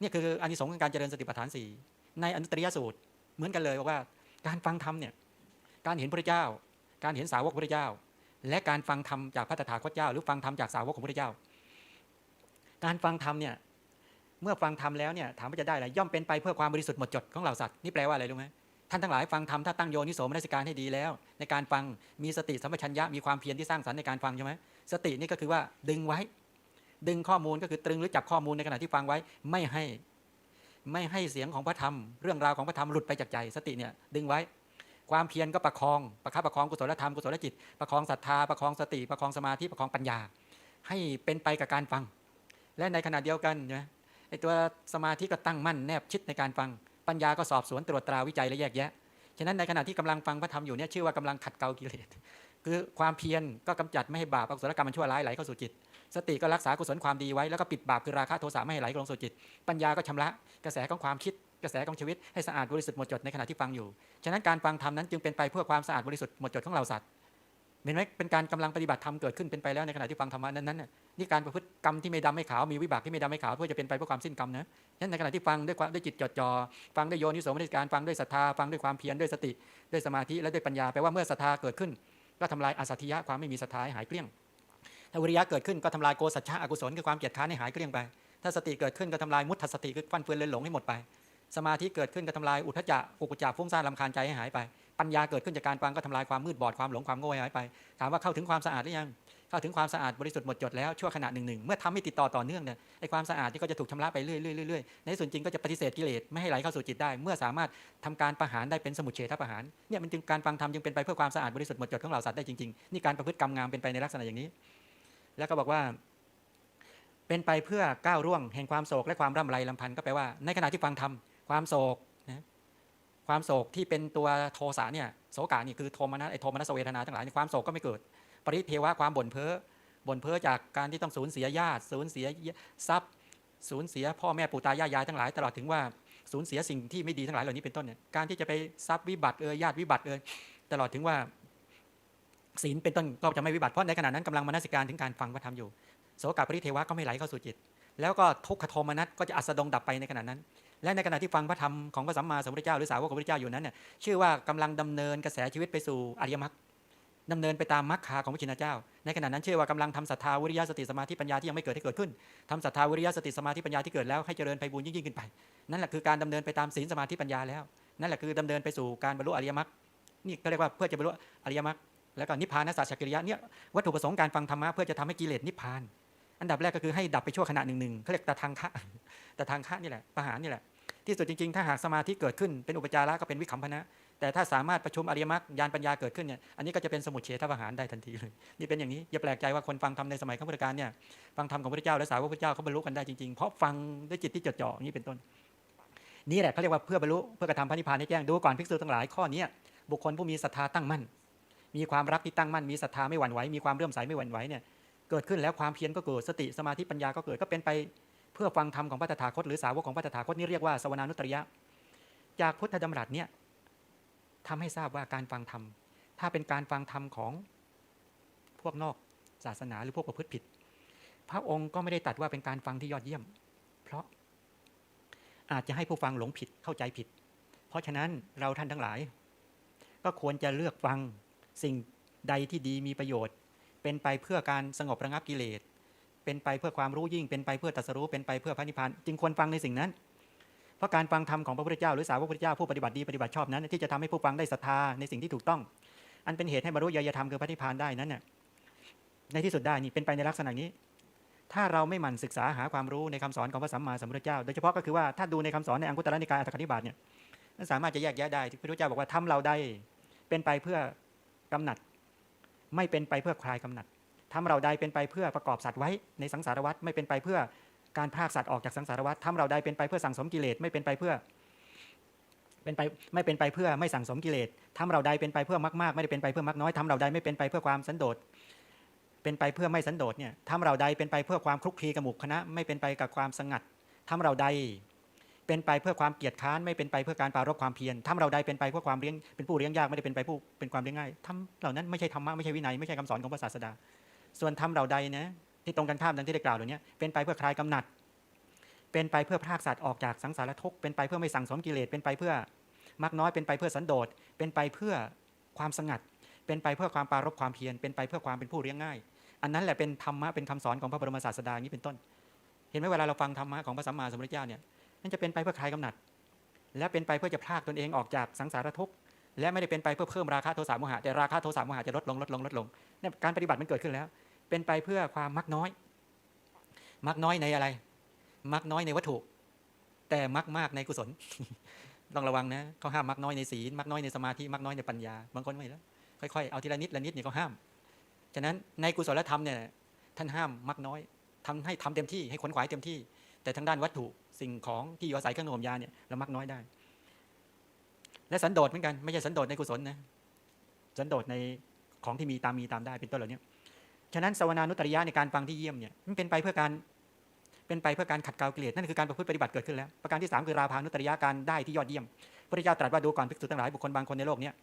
เนี่ยคืออานิสงส์ของการเจริญสติปัฏฐานสี่ในอนุตตริยสูตรเหมือนกันเลยบอกว่าการฟังธรรมเนี่ยการเห็นพระเจ้า การเห็นสาวกพระเจ้า และการฟังธรรมจากพระตถาคตเจ้า หรือฟังธรรมจากสาวกของพระเจ้า การฟังธรรมเนี่ยเมื่อฟังธรรมแล้วเนี่ยถามว่าจะได้อะไรย่อมเป็นไปเพื่อความบริสุทธิ์หมดจดของเหล่าสัตว์นี่แปลว่าอะไรรู้ไหมท่านทั้งหลายฟังธรรมถ้าตั้งโยนิโสมนสิการให้ดีแล้ว ในการฟังมีสติสัมปชัญญะมีความเพียรที่สร้างสรรค์ในการฟังใช่ไหมสตินี่ก็คือว่าดึงไว้ ดึงข้อมูลก็คือตรึงหรือจับข้อมูลในขณะที่ฟังไว้ ไม่ให้ ไม่ให้เสียงของพระธรรม เรื่องราวของพระธรรมหลุดไปจากใจ สติเนี่ยดึงไว้ ความเพียรก็ประคอง ประคับประคองกุศลธรรมกุศลจิต ประคองศรัทธาประคองสติ ประคองสมาธิประคองปัญญา ให้เป็นไปกับการฟัง และในขณะเดียวกันนะไอตัวสมาธิก็ตั้งมั่นแนบชิดในการฟัง ปัญญาก็สอบสวนตรวจตราวิจัยและแยกแยะฉะนั้นในขณะที่กำลังฟังพระธรรมอยู่เนี่ยชื่อว่ากำลังขัดเกลากิเลส คือความเพียรก็กำจัดไม่ให้บาปอกุศลกรรมมันชั่วร้ายไหลเข้าสู่จิต สติก็รักษากุศลความดีไว้แล้วก็ปิดบาปคือราคะโทสะไม่ให้ไหลลงสู่จิต ปัญญาก็ชำระกระแสของความคิดกระแสของชีวิตให้สะอาดบริสุทธิ์หมดจดในขณะที่ฟังอยู่ ฉะนั้นการฟังธรรมนั้นจึงเป็นไปเพื่อความสะอาดบริสุทธิ์หมดจดของเราสัตว์ เห็นไหมเป็นการกำลังปฏิบัติธรรมเกิดขึ้นเป็นไปแล้วในขณะที่ฟังธรรมะนั้นๆน่ะนี่การประพฤติกรรมที่ไม่ดำไม่ขาวมีวิบากที่ไม่ดำไม่ขาวเพื่อจะเป็นไปเพื่อความสิ้นกรรมนะฉะนั้นในขณะที่ฟังด้วยความด้วยจิตจดจ่อฟังด้วยโยนิโสมนสิการฟังด้วยศรัทธาฟังด้วยความเพียรด้วยสติ ด้วยสมาธิและด้วยปัญญาแปลว่าเมื่อศรัทธาเกิดขึ้น ก็ทำลายอาสัตยะความไม่มีศรัทธาให้หายเกลี้ยง ถ้าวิริยะเกิดขึ้นก็ทำลายโกสัจฉะอกุศลคือความเกียจค้านให้หายเกลี้ยงไป ถ้าสติเกิดขึ้นก็ทำลายมุตตสติคือฟันเฟือนเลือนหลงให้หมดไป สมาธิเกิดขึ้นก็ทำลายอุทธจักอุกุจักฟุ้งซ่านลำคาญใจให้หายไป ปัญญาเกิดขึ้นจากการฟังก็ทำลายความมืดบอดความหลงความโง่หายไป ถามว่าเข้าถึงความสะอาดหรือยัง เข้าถึงความสะอาดบริสุทธิ์หมดจดแล้วชั่วขณะหนึ่งหนึ่งเมื่อทำให้ติดต่อต่อเนื่องเนี่ยไอ้ความสะอาดที่ก็จะถูกชำระไปเรื่อยๆเรื่อยๆในส่วนจริงก็จะปฏิเสธกิเลสไม่ให้ไหลเข้าสู่จิตได้ เมื่อสามารถทำการประหารได้เป็นสมุทเฉทประหารเนี่ยมันจึงการฟังธรรมจึงเป็นไปเพื่อความสะอาดบริสุทธิ์หมดจดของเหล่าสัตว์ได้จริงๆนี่การประพฤติกรรมงามเป็นไปในลักษณะอย่างนี้ แล้วก็บอกว่า เป็นไปเพื่อก้าวร่วงแห่งความโศกและความร่ำไรลำพันธ์ก็แปลว่าในขณะที่ฟังธรรมความโศกนะความโศกที่เป็นตัวโทสะเนี่ยโศกานี่คือโทมนัสไอโทมนัสเวทนาทั้งหลายในความโศกก็ไม่เกิด ปริเทวะความบ่นเพ้อบ่นเพ้อจากการที่ต้องสูญเสียญาติสูญเสียทรัพย์ สูญเสียพ่อแม่ปู่ตายายยายทั้งหลายตลอดถึงว่าสูญเสียสิ่งที่ไม่ดีทั้งหลายเหล่านี้เป็นต้นเนี่ยการที่จะไปทรัพย์วิบัติเอ่ยญาติวิบัติเอ่ยตลอดถึงว่าศีลเป็นต้นก็จะไม่วิบัติเพราะในขณะนั้นกำลังมนสิการถึงการฟังพระธรรมอยู่โสกาปริเทวะก็ไม่ไหลเข้าสู่จิต แล้วก็ทุกขโทมนัสก็จะอัสดงดับไปในขณะนั้น และในขณะที่ฟังพระธรรมของพระสัมมาสัมพุทธเจ้าหรือสาวกของพระพุทธเจ้าอยู่นั้นเนี่ยชื่อว่ากำลังดำเนินกระแสชีวิตไปสู่อริยมรรค ดำเนินไปตามมรรคาของพระชินเจ้า ในขณะนั้นเชื่อว่ากำลังทำศรัทธาวิริยะสติสมาธิปัญญาที่ยังไม่เกิดให้เกิดขึ้นทำศรัทธาวิริยะสติสมาธิปัญญาที่เกิดแล้วให้เจริญไปบูญยิ่งยิ่งขึ้นไป นั่นแหละคือการดำเนินไปตามศีลสมาธิปัญญาแล้ว นั่นแหละคือดำเนินไปสู่การบรรลุอริยมรรคนี่ก็เรียกว่าเพื่อจะบรรลุอริยมรรคแล้วก็นิพพานสัจจกิริยะเนี่ยวัตถุประสงค์การฟังธรรมะเพื่อจะทำให้กิเลสนิพพาน อันดับแรกก็คือให้ดับไปชั่วขณะหนึ่งหนึ่งเขาเรียกตะทางคะตะทางคะนี่แหละประหารนี่แหละ ที่สุดจริงๆ ถ้าหากสมาธิเกิดขึ้นเป็นอุปจาระก็เป็นวิคัมพนะ แต่ถ้าสามารถประชุมอริยมรรคญาณปัญญาเกิดขึ้นเนี่ยอันนี้ก็จะเป็นสมุทเฉทประหารได้ทันทีเลยนี่เป็นอย่างนี้อย่าแปลกใจว่าคนฟังธรรมในสมัยข้าพุทธการเนี่ยฟังธรรมของพระเจ้าและสาวกพระเจ้าเขาบรรลุกันได้จริงๆเพราะฟังด้วยจิตที่จดจ่ออย่างนี้เป็นต้น นี่แหละเขาเรียกว่าเพื่อบรรลุเพื่อกระทำพระนิพพานให้แจ้งดูก่อนภิกษุทั้งหลายข้อนี้บุคคลผู้มีศรัทธาตั้งมั่น มีความรักที่ตั้งมั่นมีศรัทธาไม่หวั่นไหวมีความเลื่อมใสไม่หวั่นไหวเนี่ยเกิดขึ้นแล้วความเพียรก็เกิดสติสมาธิปัญญาก็เกิดก็เป็นไปเพื่อฟังธรรมของพระตถาคตหรือสาวกของพระตถาคตนี่เรียกว่าสวนานุตริยะ จากพุทธดำรัสเนี่ย ทำให้ทราบว่าการฟังธรรม ถ้าเป็นการฟังธรรมของพวกนอกศาสนาหรือพวกประพฤติผิด พระองค์ก็ไม่ได้ตัดว่าเป็นการฟังที่ยอดเยี่ยม เพราะอาจจะให้ผู้ฟังหลงผิดเข้าใจผิด เพราะฉะนั้นเราท่านทั้งหลาย ก็ควรจะเลือกฟังสิ่งใดที่ดีมีประโยชน์ เป็นไปเพื่อการสงบระงับกิเลสเป็นไปเพื่อความรู้ยิ่ง เป็นไปเพื่อตัสรู้เป็นไปเพื่อพระนิพพานจึงควรฟังในสิ่งนั้น เพราะการฟังธรรมของพระพุทธเจ้าหรือสาวกพระพุทธเจ้าผู้ปฏิบัติดีปฏิบัติชอบนั้น ที่จะทำให้ผู้ฟังได้ศรัทธาในสิ่งที่ถูกต้อง อันเป็นเหตุให้บรรลุญาณธรรมคือพระนิพพานได้นั้นน่ะในที่สุดได้นี่เป็นไปในลักษณะนี้ ถ้าเราไม่หมั่นศึกษาหาความรู้ในคำสอนของพระสัมมาสัมพุทธเจ้า โดยเฉพาะก็คือว่าถ้าดูในคำสอนในอังคุตรนิกายอัตถกนิบาตเนี่ยมันสามารถจะแยกแยะได้ที่พระพุทธเจ้าบอกว่าทำเราได้เป็นไปเพื่อกำหนัด ไม่เป็นไปเพื่อคลายกำหนัดทำเราใดเป็นไปเพื่อประกอบสัตว์ไว้ในสังสารวัฏไม่เป็นไปเพื่อ การพากสัตว์ออกจากสังสารวัฏทำเราใดเป็นไปเพื่อสั่งสมกิเลสไม่เป็นไปเพื่อ เป็นไปไม่เป็นไปเพื่อไม่สั่งสมกิเลสทำเราใดเป็นไปเพื่อมากๆ ไม่ได้เป็นไปเพื่อมากน้อยทำเราใดไม่เป็นไปเพื่อความสันโดษเป็นไปเพื่อไม่สันโดษเนี่ยทำเราใดเป็นไปเพื่อความคลุกคลีกับหมู่คณะ ไม่เป็นไปกับความสงัดทำเราใดเป็นไปเพื่อความเกียจค้านไม่เป็นไปเพื่อการปรารบความเพียรทำเราใดเป็นไปเพื่อความเลี้ยงเป็นผู้เลี้ยงยากไม่ได้เป็นไปผู้เป็นความเลี้ยงง่ายทำเหล่านั้นไม่ใช่ธรรมะไม่ใช่วินัยไม่ใช่คำสอนของพระศาสดา ส่วนทำเราใดนะ ที่ตรงกันข้ามดังที่ได้กล่าวเหล่านี้เป็นไปเพื่อคลายกำหนัด เป็นไปเพื่อพรากสัตว์ออกจากสังสารทุกข์เป็นไปเพื่อไม่สั่งสมกิเลสเป็นไปเพื่อมักน้อยเป็นไปเพื่อสันโดษเป็นไปเพื่อความสงัด เป็นไปเพื่อความปรารบความเพียรเป็นไปเพื่อความเป็นผู้เลี้ยงง่าย อันนั้นแหละเป็นธรรมะเป็นคำสอนของพระบรมศาสดาอย่งนี้เป็นต้น เห็นไหมเวลาเราฟังธรรมะของพระสัมมาสัมพุทธเจ้าเนี่ยนั่นจะเป็นไปเพื่อคลายกำหนัด และเป็นไปเพื่อจะพรากตนเองออกจากสังสารทุกข์และไม่ได้เป็นไปเพื่อเพิ่มราคะโทสะโมหะแต่ราคะโทสะโมหะจะลดลงลดลงลดลงเนี่ยการปฏิบัติมันเกิดขึ้นแล้ว เป็นไปเพื่อความมักน้อย มักน้อยในอะไร มักน้อยในวัตถุ แต่มักมากในกุศล ต้องระวังนะเขาห้ามมักน้อยในศีลมักน้อยในสมาธิมักน้อยในปัญญาบางคนไม่แล้วค่อยๆเอาทีละนิดละนิดเนี่ยเขาห้าม ฉะนั้นในกุศลธรรมเนี่ยท่านห้ามมักน้อยทำให้ทำเต็มที่ให้ขนขวายเต็มที่ แต่ทางด้านวัตถุสิ่งของที่อยู่อาศัยเครื่องหน่มยาเนี่ยเรามักน้อยได้ และสันโดษเหมือนกันไม่ใช่สันโดษในกุศลนะสันโดษในของที่มีตามมีตามได้เป็นต้นเหล่านี้ ฉะนั้นสวนานุตริยะในการฟังที่เยี่ยมเนี่ยมันเป็นไปเพื่อการเป็นไปเพื่อการขัดเกลากิเลสนั่นคือการประพฤติปฏิบัติเกิดขึ้นแล้วประการที่สามคือราพานุตริยะการได้ที่ยอดเยี่ยมพระพุทธเจ้าตรัสว่าดูก่อนภิกษุทั้งหลายบุคคลบางคนในโลกเนี้